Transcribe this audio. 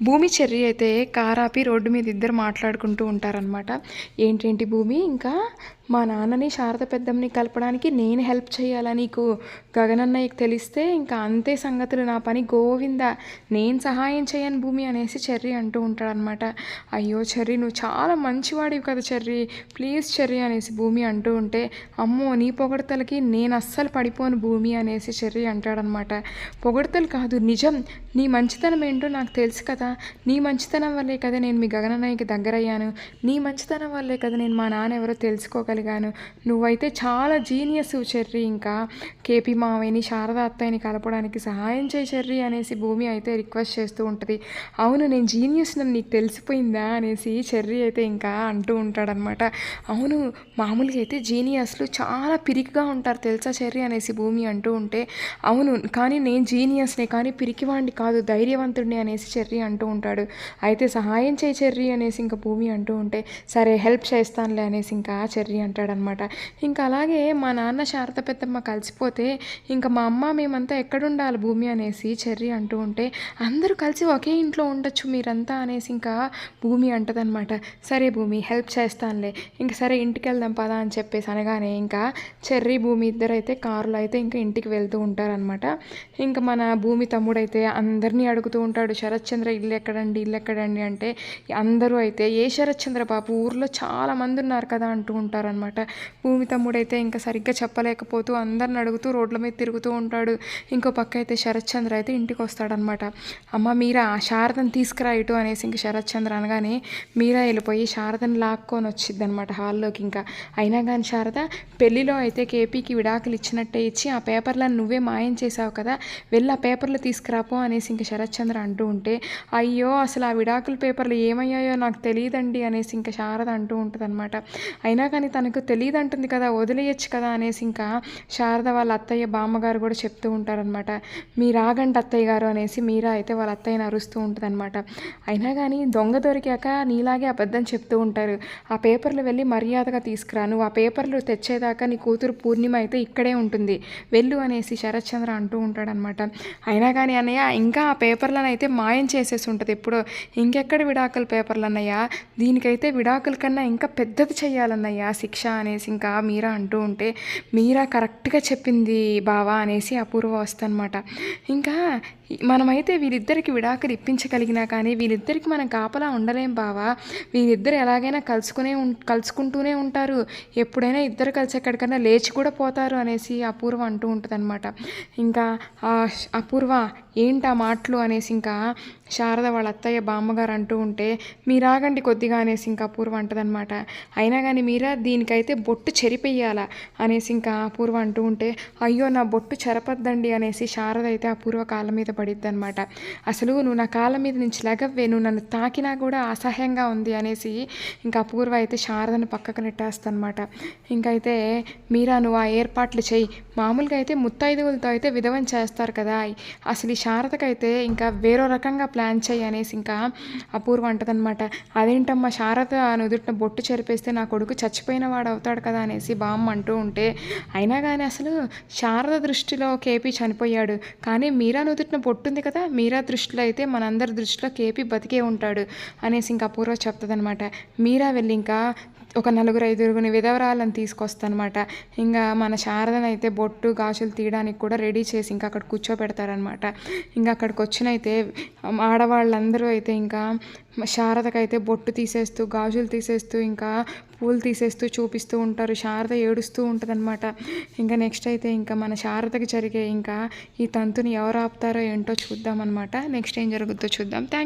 భూమి చెర్రి అయితే కారాపి రోడ్డు మీద ఇద్దరు మాట్లాడుకుంటూ ఉంటారనమాట ఏంటేంటి భూమి? ఇంకా మా నాన్నని శారద పెద్దమ్మని కలపడానికి నేను హెల్ప్ చేయాలా నీకు? గగనన్నయ్యకి తెలిస్తే ఇంకా అంతే సంగతులు నా పని. గోవింద నేను సహాయం చేయను భూమి అనేసి చెర్రీ అంటూ ఉంటాడనమాట అయ్యో చెర్రీ నువ్వు చాలా మంచివాడివి కదా చెర్రీ. ప్లీజ్ చెర్రీ అనేసి భూమి అంటూ ఉంటే అమ్మో నీ పొగడతలకి నేను అస్సలు పడిపోను భూమి అనేసి చెర్రీ అంటాడనమాట పొగడతలు కాదు నిజం. నీ మంచితనం ఏంటో నాకు తెలుసు కదా. నీ మంచితనం వల్లే కదా నేను మీ గగనన్నయ్యకి దగ్గరయ్యాను. నీ మంచితనం వల్లే కదా నేను మా నాన్న ఎవరో తెలుసుకోగలిగాను నువ్వైతే చాలా జీనియస్ చెర్రీ ఇంకా. కేపీ మావయ్యని శారద అత్తయ్యని కలపడానికి సహాయం చేయి చెర్రీ అనేసి భూమి అయితే రిక్వెస్ట్ చేస్తూ ఉంటుంది. అవును నేను జీనియస్ నన్ను నీకు తెలిసిపోయిందా అనేసి చెర్రీ అయితే ఇంకా అంటూ ఉంటాడనమాట అవును మామూలుగా అయితే జీనియస్లు చాలా పిరికిగా ఉంటారు తెలుసా చెర్రీ అనేసి భూమి అంటూ ఉంటే. అవును కానీ నేను జీనియస్నే కానీ పిరికివాడిని కాదు ధైర్యవంతుడిని అనేసి చెర్రీ అంటూ ఉంటాడు. అయితే సహాయం చేయి చెర్రీ అనేసి ఇంకా భూమి అంటూ ఉంటే సరే హెల్ప్ చేస్తానులే అనేసి ఇంకా చెర్రీ అంటాడనమాట. ఇంకా అలాగే మా నాన్న శారద పెద్దమ్మ కలిసిపోతే ఇంకా మా అమ్మ మేమంతా ఎక్కడుండాలి భూమి అనేసి చెర్రి అంటూ ఉంటే అందరూ కలిసి ఒకే ఇంట్లో ఉండొచ్చు మీరంతా అనేసి ఇంకా భూమి అంటదనమాట. సరే భూమి హెల్ప్ చేస్తానులే. ఇంకా సరే ఇంటికి వెళ్దాం పదా అని చెప్పేసి అనగానే ఇంకా చెర్రి భూమి ఇద్దరు అయితే కారులో అయితే ఇంకా ఇంటికి వెళ్తూ ఉంటారనమాట. ఇంకా మన భూమి తమ్ముడైతే అందరినీ అడుగుతూ ఉంటాడు శరత్చంద్ర ఇల్లు ఎక్కడండి ఇల్లు ఎక్కడండి? అంటే అందరూ అయితే ఏ శరత్చంద్ర బాబు ఊర్లో చాలా మంది ఉన్నారు కదా అంటూ ఉంటారనమాట. భూమి తమ్ముడైతే ఇంకా సరిగ్గా చెప్పలేకపోతూ అందరిని అడుగుతూ రోడ్ల మీద తిరుగుతూ ఉంటాడు. ఇంకో పక్క అయితే శరత్ చంద్ర అయితే ఇంటికి వస్తాడనమాట అమ్మ మీరా? శారదను తీసుకురా ఇటు అనేసి ఇంక శరత్చంద్ర అనగానే మీరా వెళ్ళిపోయి శారదను లాక్కొని వచ్చింది అనమాట హాల్లోకి ఇంకా. అయినా కానీ శారద పెళ్ళిలో అయితే కేపీకి విడాకులు ఇచ్చినట్టే ఇచ్చి ఆ పేపర్లను నువ్వే మాయం చేసావు కదా వెళ్ళి ఆ పేపర్లు తీసుకురాపో అనేసి ఇంక శరత్ చంద్ర అంటూ ఉంటే అయ్యో అసలు ఆ విడాకుల పేపర్లు ఏమయ్యాయో నాకు తెలియదండి అనేసి ఇంకా శారద అంటూ ఉంటుంది అయినా కానీ తనకు తెలియదు అంటుంది కదా వదిలేయచ్చు కదా అనేసి ఇంకా శారద వాళ్ళ అత్తయ్య బామ్మగారు కూడా చెప్తూ ఉంటారనమాట మీరు ఆగండి అత్తయ్య గారు అనేసి మీరా అయితే వాళ్ళ అత్తయ్యని అరుస్తూ ఉంటుందన్నమాట. అయినా కానీ దొంగ దొరికాక నీలాగే అబద్ధం చెప్తూ ఉంటారు. ఆ పేపర్లు వెళ్ళి మర్యాదగా తీసుకురా నువ్వు ఆ పేపర్లు తెచ్చేదాకా నీ కూతురు పూర్ణిమ అయితే ఇక్కడే ఉంటుంది. వెళ్ళు అనేసి శరత్చంద్ర అంటూ ఉంటాడనమాట అయినా కానీ అన్నయ్య ఇంకా ఆ పేపర్లను అయితే మాయం చేసేసి ఉంటుంది ఎప్పుడో. ఇంకెక్కడ విడాకుల పేపర్లు అన్నయ్య దీనికైతే విడాకుల కన్నా ఇంకా పెద్దది చేయాలన్నయ్య శిక్ష అనేసి ఇంకా మీరా అంటూ ఉంటే మీరా కరెక్ట్గా చెప్పింది బావా అనేసి అపూర్వ వస్తుందన్నమాట. ఇంకా మనమైతే వీరిద్దరికి విడాకులు ఇప్పించగలిగినా కానీ వీరిద్దరికి మనం కాపలా ఉండలేం బావా. వీరిద్దరు ఎలాగైనా కలుసుకునే ఉం కలుసుకుంటూనే ఉంటారు. ఎప్పుడైనా ఇద్దరు కలిసి ఎక్కడికైనా లేచి కూడా పోతారు అనేసి అపూర్వ అంటూ ఉంటుందన్నమాట. ఇంకా ఆ అపూర్వ ఏంటి ఆ మాటలు అనేసి ఇంకా శారద వాళ్ళ అత్తయ్య బామ్మగారు అంటూ ఉంటే మీరాగండి కొద్దిగా అనేసి ఇంకా అపూర్వ అంటదనమాట అయినా కానీ మీరా దీనికైతే బొట్టు చెరిపెయ్యాలా అనేసి ఇంకా అపూర్వ అంటూ ఉంటే అయ్యో నా బొట్టు చెరపద్దండి అనేసి శారద అయితే అపూర్వ కాళ్ళ మీద పడిద్ది అనమాట అసలు నువ్వు నా కాళ్ళ మీద నుంచి లెగవ్వే నువ్వు నన్ను తాకినా కూడా అసహ్యంగా ఉంది అనేసి ఇంకా అపూర్వ అయితే శారదను పక్కకు నెట్టేస్తానమాట ఇంకైతే మీరా నువ్వు ఆ ఏర్పాట్లు చేయి మామూలుగా అయితే ముత్తైదువులతో అయితే విధవం చేస్తారు కదా. అసలు ఈ శారదకైతే ఇంకా వేరో రకంగా ప్లాన్ చేయి అనేసి ఇంకా అపూర్వ అంటదనమాట అదేంటమ్మా శారద నుదుటిన బొట్టు చెరిపేస్తే నా కొడుకు చచ్చిపోయిన వాడు అవుతాడు కదా అనేసి బామ్మ అంటూ ఉంటే అయినా కానీ అసలు శారద దృష్టిలో కేపీ చనిపోయాడు. కానీ మీరా నుదుటిన బొట్టు ఉంది కదా మీరా దృష్టిలో అయితే మనందరి దృష్టిలో కేపీ బతికే ఉంటాడు అనేసి ఇంకా పూర్వ చెప్తుందనమాట మీరా వెళ్ళి ఇంకా ఒక నలుగురు ఐదుగురిని విధవరాలను తీసుకొస్తానమాట. ఇంకా మన శారదను అయితే బొట్టు గాజులు తీయడానికి కూడా రెడీ చేసి ఇంకా అక్కడ కూర్చోబెడతారనమాట ఇంకా అక్కడికి వచ్చినైతే ఆడవాళ్ళందరూ అయితే ఇంకా శారదకైతే బొట్టు తీసేస్తూ గాజులు తీసేస్తూ ఇంకా పూలు తీసేస్తూ చూపిస్తూ ఉంటారు. శారద ఏడుస్తూ ఉంటుందన్నమాట. ఇంకా నెక్స్ట్ అయితే ఇంకా మన శారదకి జరిగే ఇంకా ఈ తంతుని ఎవరు ఆపుతారో ఏంటో చూద్దామన్నమాట. నెక్స్ట్ ఏం జరుగుతుందో చూద్దాం. థ్యాంక్